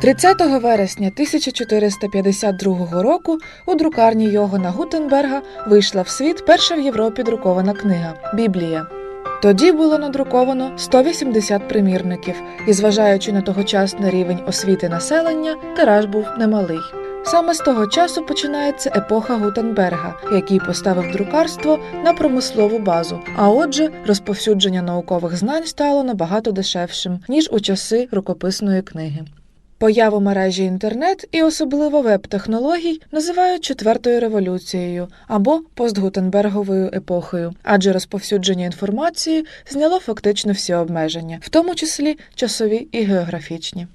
30 вересня 1452 року у друкарні Йогана Гутенберга вийшла в світ перша в Європі друкована книга Біблія. Тоді було надруковано 180 примірників, і, зважаючи на тогочасний рівень освіти населення, тираж був немалий. Саме з того часу починається епоха Гутенберга, який поставив друкарство на промислову базу. А отже, розповсюдження наукових знань стало набагато дешевшим ніж у часи рукописної книги. Появу мережі інтернет і особливо веб-технологій називають четвертою революцією або постгутенберговою епохою, адже розповсюдження інформації зняло фактично всі обмеження, в тому числі часові і географічні.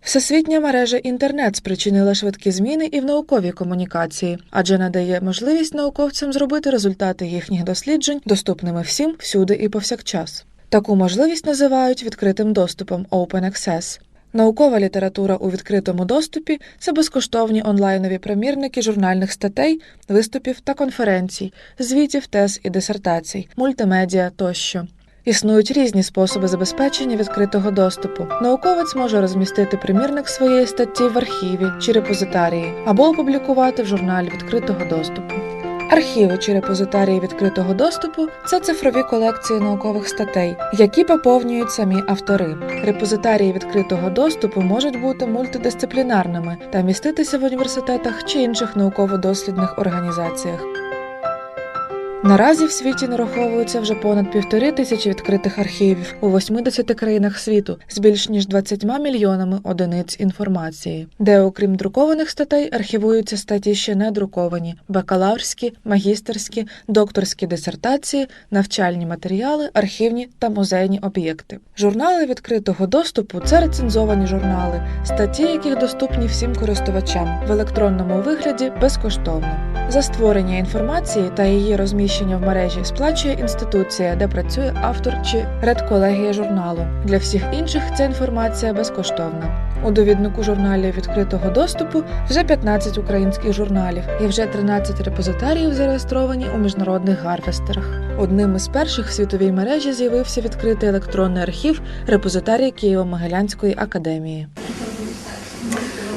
Всесвітня мережа інтернет спричинила швидкі зміни і в науковій комунікації, адже надає можливість науковцям зробити результати їхніх досліджень доступними всім, всюди і повсякчас. Таку можливість називають відкритим доступом Open Access. Наукова література у відкритому доступі це безкоштовні онлайнові примірники журнальних статей, виступів та конференцій, звітів, тез і дисертацій, мультимедіа тощо. Існують різні способи забезпечення відкритого доступу. Науковець може розмістити примірник своєї статті в архіві чи репозитарії або опублікувати в журналі відкритого доступу. Архіви чи репозитарії відкритого доступу це цифрові колекції наукових статей, які поповнюють самі автори. Репозитарії відкритого доступу можуть бути мультидисциплінарними та міститися в університетах чи інших науково-дослідних організаціях. Наразі в світі нараховується вже понад півтори тисячі відкритих архівів у 80 країнах світу з більш ніж 20 мільйонами одиниць інформації, де, окрім друкованих статей, архівуються статті ще не друковані, бакалаврські, магістерські, докторські дисертації, навчальні матеріали, архівні та музейні об'єкти. Журнали відкритого доступу це рецензовані журнали, статті, яких доступні всім користувачам в електронному вигляді безкоштовно. За створення інформації та її розміщення в мережі сплачує інституція, де працює автор чи редколегія журналу. Для всіх інших ця інформація безкоштовна. У довіднику журналів відкритого доступу вже 15 українських журналів і вже 13 репозитаріїв зареєстровані у міжнародних гарвестерах. Одним із перших в світовій мережі з'явився відкритий електронний архів репозитарії Києво-Могилянської академії.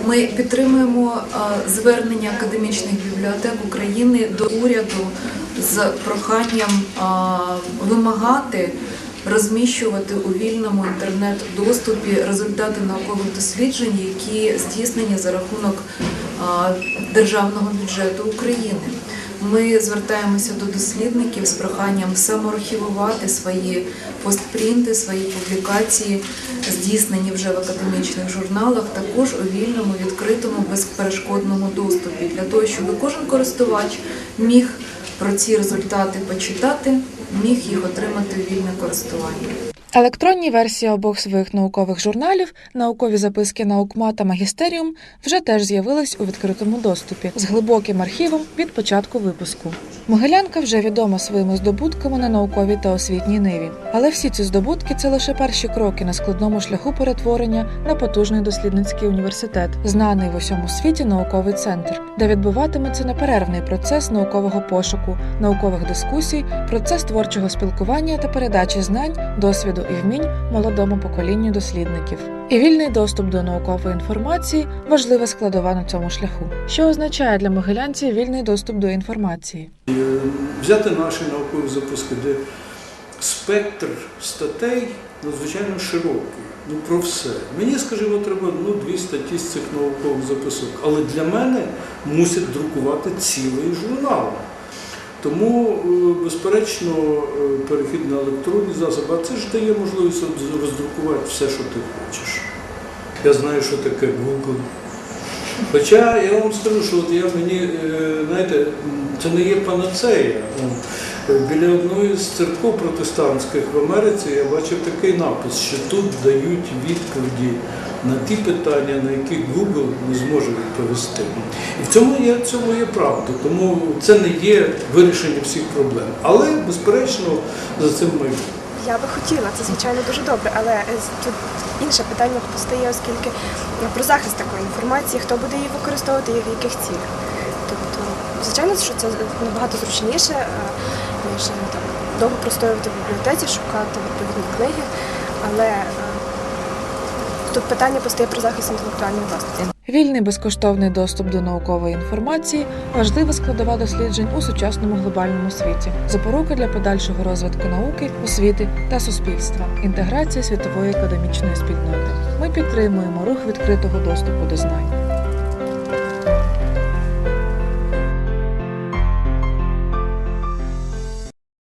Ми підтримуємо е, звернення академічних бібліотек України до уряду з проханням вимагати розміщувати у вільному інтернет-доступі результати наукових досліджень, які здійснені за рахунок державного бюджету України. Ми звертаємося до дослідників з проханням самоархівувати свої постпринти, свої публікації, здійснені вже в академічних журналах, також у вільному, відкритому, безперешкодному доступі, для того, щоб кожен користувач міг про ці результати почитати, міг їх отримати вільне користування. Електронні версії обох своїх наукових журналів, наукові записки наукма та магістеріум вже теж з'явились у відкритому доступі з глибоким архівом від початку випуску. Могилянка вже відома своїми здобутками на науковій та освітній ниві, але всі ці здобутки це лише перші кроки на складному шляху перетворення на потужний дослідницький університет, знаний в усьому світі науковий центр, де відбуватиметься неперервний процес наукового пошуку, наукових дискусій, процес творчого спілкування та передачі знань, досвіду і вмінь молодому поколінню дослідників. І вільний доступ до наукової інформації важлива складова на цьому шляху, що означає для могилянців вільний доступ до інформації. Е, Взяти наші наукові запуски, де спектр статей надзвичайно широкий. Ну про все. Мені, скажімо, треба ну, дві статті з цих наукових записок. Але для мене мусять друкувати цілий журнал. Тому, е, безперечно, е, перехід на електронні засоби, а це ж дає можливість роздрукувати все, що ти хочеш. Я знаю, що таке Google. Хоча я вам скажу, що от я мені, е, знаєте, це не є панацея. Е, Біля одної з церков протестантських в Америці я бачив такий напис, що тут дають відповіді на ті питання, на які Google не зможе відповісти. І в цьому є, цьому є правда. Тому це не є вирішення всіх проблем. Але, безперечно, за цим майбутнє. Я би хотіла, це звичайно дуже добре, але е, тут інше питання постає, оскільки ну, про захист такої інформації, хто буде її використовувати і в яких цілях. Тобто, звичайно, що це набагато зручніше, е, ніж там, довго простоювати в бібліотеці, шукати відповідні книги. Але е, тут питання постає про захист інтелектуальної власності. Вільний безкоштовний доступ до наукової інформації важлива складова досліджень у сучасному глобальному світі, запорука для подальшого розвитку науки, освіти та суспільства, інтеграція світової академічної спільноти. Ми підтримуємо рух відкритого доступу до знань.